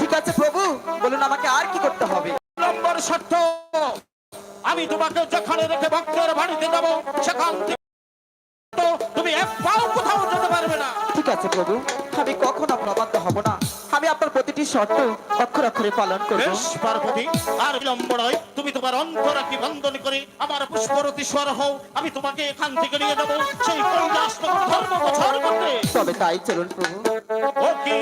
ঠিক আছে প্রভু বলুন আমাকে আর কি করতে হবে? নম্বর শর্ত আমি তোমাকে যেখানে রেখে ভক্তের বাড়িতে যাব সেখান থেকে তুমি এক পাও কোথাও যেতে পারবে না। ঠিক আছে প্রভু আমি কখনো আপনার অবাধ্য হব না? আমি আপনার প্রতিটি শর্ত অক্ষর অক্ষরে পালন করব। পার্বতী আর বিলম্ব নয়। তুমি তোমার অন্তরাকে বন্ধন করে আমার পুষ্পরতি স্বর হও। আমি তোমাকে এখান থেকে নিয়ে যাব সেই কৈলাস ধর্ম প্রচার করতে। তবে তাই চলুন প্রভু। ও কি?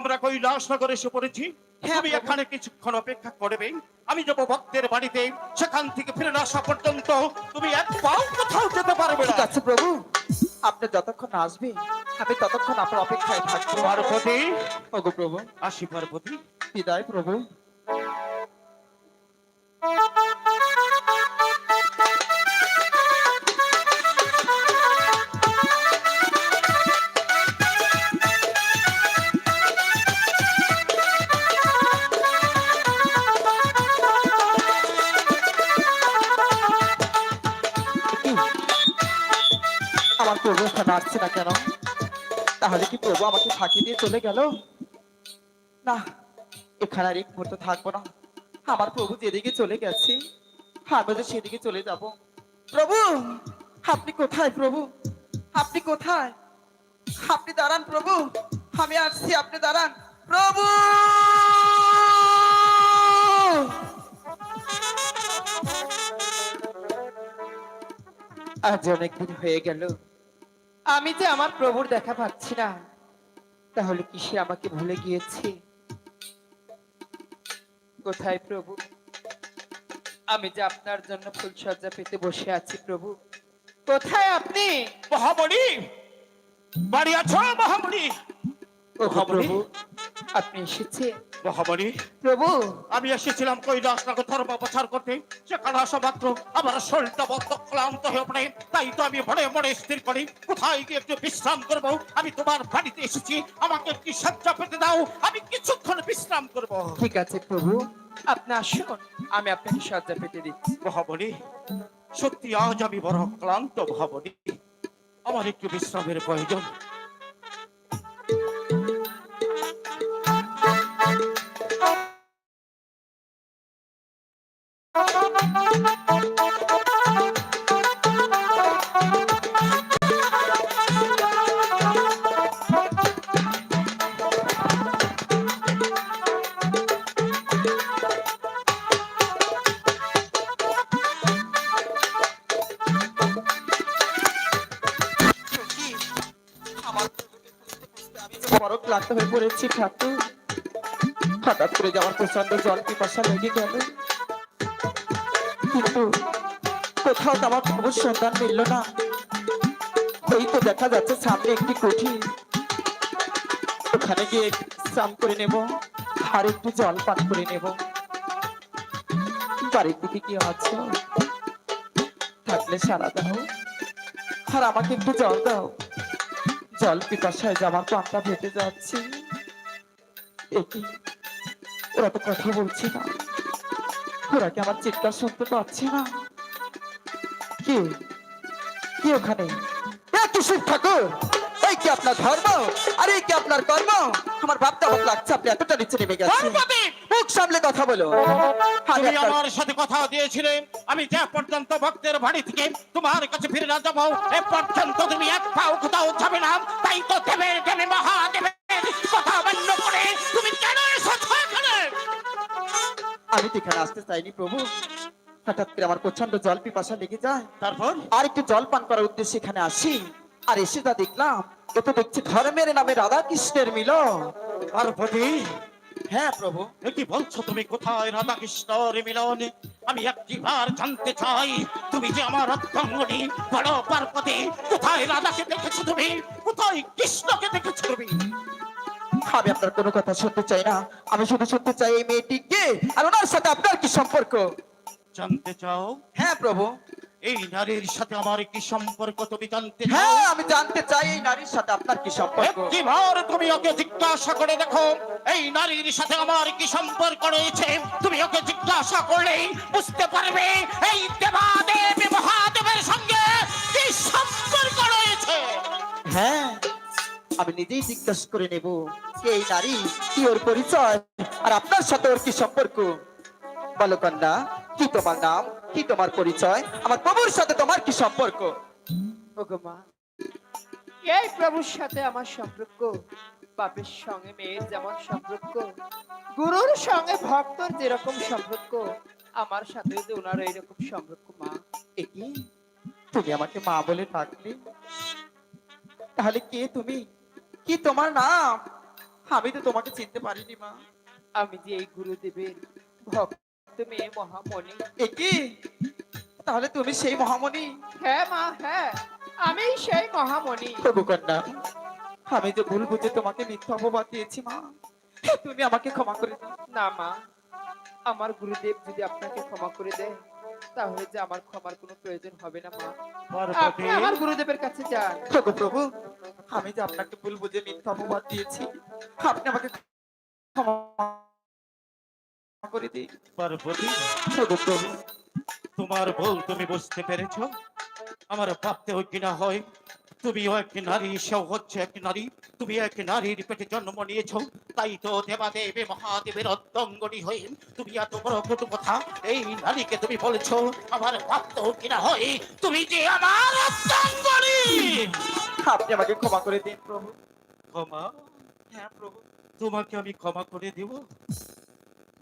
আমরা কৈলাস নগরে এসে পড়েছি। হ্যাঁ, তুমি এখানে কিছুক্ষণ অপেক্ষা করবে। আমি যাব ভক্তের বাড়িতে। সেখান থেকে ফিরে আসা পর্যন্ত তুমি এক পাও কোথাও যেতে পারবে ঠিক না আছে প্রভু। আপনি যতক্ষণ আসবে আমি ততক্ষণ আপনার অপেক্ষায় থাকব। পার্বতী। ওগো প্রভু। আসি পার্বতী। বিদায় প্রভু। প্রভু আসছে না কেন? তাহলে কি প্রভু আমাকে ফাঁকি দিয়ে চলে গেল? না, এখানে আর এক মুহূর্ত থাকব না। আমার প্রভু যেদিকে চলে গেছে, আমি তো সেদিকে চলে যাব। প্রভু, আপনি কোথায় প্রভু? আপনি কোথায়? আপনি দাঁড়ান প্রভু। আমি আসছি, আপনি দাঁড়ান। প্রভু! আজ অনেকদিন হয়ে গেল। আমি যে আমার প্রভুর দেখা পাচ্ছি না তাহলে কি সে আমাকে ভুলে গিয়েছে? কোথায় প্রভু? আমি যে আপনার জন্য ফুলসজ্জা পেতে বসে আছি প্রভু। কোথায় আপনি? মহামণি! বাড়ি আছো মহামণি? প্রভু আপনি এসেছে মহামণি প্রভু। আমি এসেছিলাম কৈলাস নগর ধর্ম প্রচার করতে সেখানে আসা মাত্র আমার শরীরটা বদ্ধ ক্লান্ত হয়ে পড়ে। তাই তো আমি মনে মনে স্থির করি। কোথায় গিয়ে একটু বিশ্রাম করব? আমি তোমার বাড়িতে এসেছি। আমাকে একটি সজ্জা পেতে দাও। আমি কিছুক্ষণ বিশ্রাম করব। ঠিক আছে প্রভু। আপনি আসুন। আমি আপনাকে সজ্জা পেতে দিচ্ছি। মহাবলী সত্যি আজ আমি বড় ক্লান্ত মহাবলী আমার একটু বিশ্রামের প্রয়োজন। বড় ক্লান্ত হয়ে পড়েছি ঠাকুর। হঠাৎ করে যাওয়ার প্রচণ্ড জল পিপাসা লেগে গেল। কিন্তু কোথাও তো আমার প্রভুর সন্ধান মিলল না। এই তো দেখা যাচ্ছে সামনে একটি কুঠি ওখানে গিয়ে স্নান করে নেব, আর একটু জল পান করে নেব। বাড়ির দিকে কি আছো? থাকলে সারা দাও। আর আমাকে একটু জল দাও। জল পিপাসায় যে আমার প্রাণটা ভেটে যাচ্ছে। একি, ওরা তো কথা বলছে না। ওরা কি আমার চিৎকার শুনতে পাচ্ছে না? কি? কি ওখানে? একটু শিব ঠাকুর, এই কি আপনার ধর্ম? আর এই কি আপনার কর্ম? আমার ভাবতে আমার লাগছে, আপনি এতটা নিচে নেমে গেছেন! মুখ সামলে কথা বলো। তুমি আমার সাথে কথা দিয়েছিলে। আমি যে পর্যন্ত ভক্তের বাড়ি থেকে তোমার কাছে ফিরে না যাব এ পর্যন্ত তুমি এক পাও কোথাও যাবে না। তাই তো দেবে দেবে মহাদেবের কথা মান্য করে তুমি কেন এসেছ এখানে? আমি তো এখানে আসতে চাইনি প্রভু। হঠাৎ করে আমার প্রচণ্ড জল পিপাসা লেগে যায়। তারপর? আর একটু জল পান করার উদ্দেশ্যে এখানে আসি। আর এসে যা দেখলাম এ তো দেখছি ধর্মের নামে রাধা কৃষ্ণের মিলন। পার্বতী হ্যাঁ প্রভু। কি বলছো তুমি কোথায় রাধা কৃষ্ণর মিলন আমি একটিবার জানতে চাই তুমি যে আমার অর্থঙ্গনি বড় পার্বতী কোথায় রাধাকে দেখেছ তুমি? কোথায় কৃষ্ণকে দেখেছ তুমি? আমি আপনার কোনো কথা শুনতে চাই না। আমি শুধু শুনতে চাই এই মেয়েটিকে আর ওনার সাথে আপনার কি সম্পর্ক? জানতে চাও? হ্যাঁ প্রভু। এই নারীর সাথে আমার কি সম্পর্ক তুমি জানতে হ্যাঁ আমি জানতে চাই এই নারীর সাথে আপনার কি সম্পর্ক? একটিবার তুমি ওকে জিজ্ঞাসা করে দেখো এই নারীর সাথে আমার কি সম্পর্ক রয়েছে? তুমি ওকে জিজ্ঞাসা করলেই বুঝতে পারবে এই দেবাদেব মহাদেবের সঙ্গে কি সম্পর্ক রয়েছে। হ্যাঁ আমি নিজেই জিজ্ঞাসা করে নেব এই নারী কি ওর পরিচয় আর আপনার সাথে ওর কি সম্পর্ক? বলো কন্যা কি তোমার নাম? কি তোমার পরিচয়? আমার প্রভুর সাথে তোমার কি সম্পর্ক? ওগো মা এই প্রভুর সাথে আমার সম্পর্ক। বাপের সঙ্গে মেয়ের যেমন সম্পর্ক। গুরুর সঙ্গে ভক্তর যেরকম সম্পর্ক। আমার সাথে যে ওনার এইরকম সম্পর্ক মা। এ কি? তুমি আমাকে মা বলে ডাকলে? তাহলে কে তুমি? কি তোমার নাম? আমি তো তোমাকে চিনতে পারিনি মা। আমি যে এই গুরুদেবের ভক্ত মেয়ে মহামণি। এ তাহলে তুমি সেই মহামণি? হ্যাঁ মা হ্যাঁ আমি সেই মহামণি। প্রভু কন্যা আমি যে ভুল বুঝে তোমাকে মিথ্যা অপবাদ দিয়েছি মা তুমি আমাকে ক্ষমা করে দাও। না মা আমার গুরুদেব যদি আপনাকে ক্ষমা করে দেয় তাহলে যে আমার ক্ষমার কোনো প্রয়োজন হবে না মা। আপনি আমার গুরুদেবের কাছে যান। প্রভু প্রভু আমি যে আপনাকে ভুল বুঝে মিথ্যা অপবাদ দিয়েছি আপনি আমাকে ক্ষমা করে পার্বতী তোমার ভুল তুমি বুঝতে পেরেছ। আমার ভাবতে ভাবতেও কিনা হয় তুমিও এক নারী সেও হচ্ছে এক নারী তুমি এক নারীর পেটে জন্ম নিয়েছো তাই তো দেবাদেবে মহাদেবের অর্ধঙ্গনি হয়ে তুমি এত বড় কটু কথা এই নারীকে তুমি বলেছ। আমার ভাবতেও কিনা হয় তুমি যে আমার অর্ধঙ্গনি আপনি আমাকে ক্ষমা করে দিন প্রভু। ক্ষমা? হ্যাঁ প্রভু তোমাকে আমি ক্ষমা করে দেব।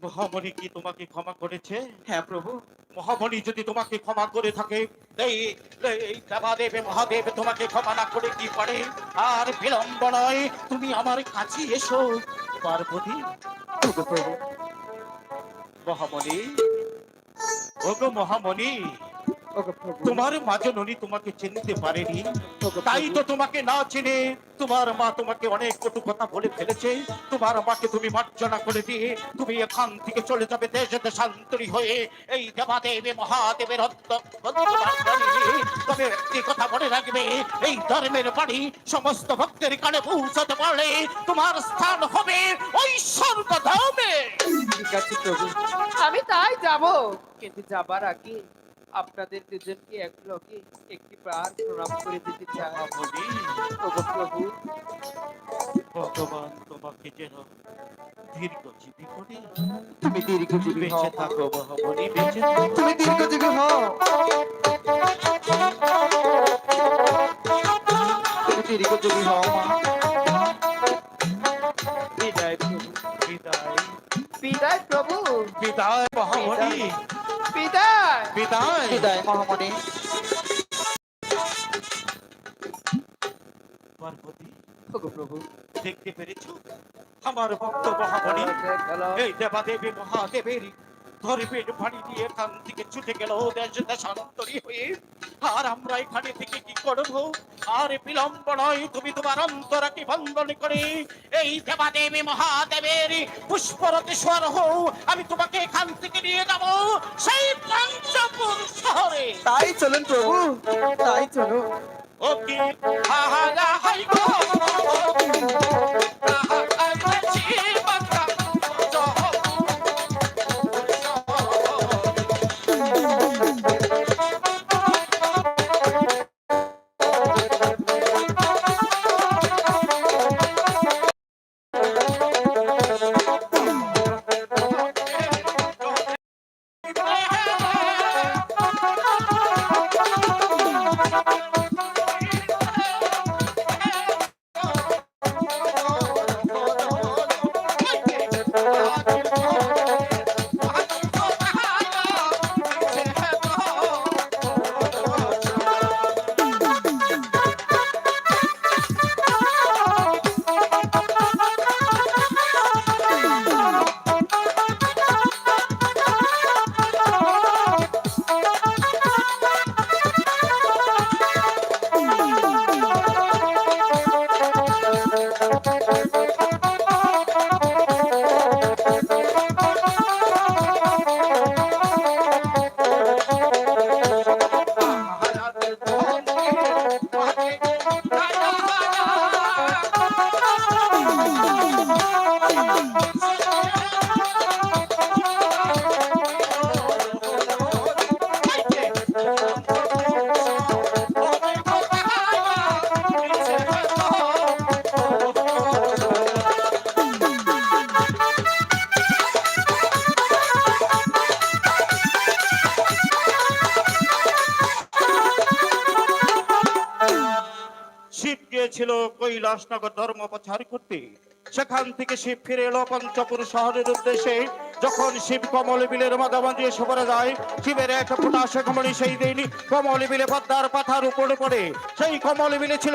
মহামণি কি তোমাকে ক্ষমা করেছে? হ্যাঁ প্রভু। মহামণি যদি তোমাকে ক্ষমা করে থাকে এই এই দেবাদেব মহাদেব তোমাকে ক্ষমা না করে কি পারে আর বিলম্ব নয় তুমি আমার কাছে এসো পার্বতী। প্রভু মহামণি ওগো মহামণি। তোমার মা জননী তোমাকে চিনতে পারেনি। তাই তো তোমাকে না চিনে তোমার মা তোমাকে অনেক কটু কথা বলে ফেলেছে। তোমার মাকে তুমি মার্জনা করে দিয়ে তুমি এখান থেকে চলে যাবে দেশে দেশান্তরী হয়ে। এই দেবাদেব মহাদেবের তবে একটি কথা মনে রাখবে এই ধর্মের বাড়ি সমস্ত ভক্তের কানে পৌঁছাতে পারলে তোমার স্থান হবে ওই স্বর্গধামে। ঠিক আছে প্রভু। আমি তাই যাব কিন্তু যাবার আগে আপনাদের দুজনকে এক লগে একটি প্রাণ প্রণাম করে দিতে চাই। প্রভু ভগবান তোমাকে যেন দীর্ঘজীবী করে তুমি দীর্ঘজীবী বেঁচে থাকো মহামণি বেঁচে তুমি দীর্ঘজীবী হও। তুমি দীর্ঘজীবী হও মা। বিদায় প্রভু বিদায়। বিদায় প্রভু। বিদায় মহামণি। বিদায়। বিদায়। বিদায়। মহামণি পার্বতী প্রভু। দেখতে পেরেছ? আমার ভক্ত মহামণি এই দেবাদেবী মহাদেবের ধরে পেট পানি দিয়ে এখান থেকে ছুটে গেল। দেশ দেশান্তরী হয়ে আর আমরা এখানে থেকে কি করব? আর বিলম্ব নয় তুমি তোমার কি বন্ধন করে। এই দেবাদেবী মহাদেবের পুষ্পরতে স্বর হও আমি তোমাকে এখান থেকে নিয়ে যাব সেই পঞ্চপুর শহরে। তাই চলুন প্রভু তাই চলুন। ওকে হা হা হাই গিয়েছিল কৈলাসনগর ধর্ম প্রচার করতে। সেখান থেকে শিব ফিরে এলো পঞ্চপুর শহরের উদ্দেশ্যে। যখন শিব কমল বিলের মাঝামাঝি সবরে যায়, শিবের এক ফোটা শেখমণি সেই দিন কমল বিলে পদ্মার পাথার উপরে পড়ে। সেই কমল বিলে ছিল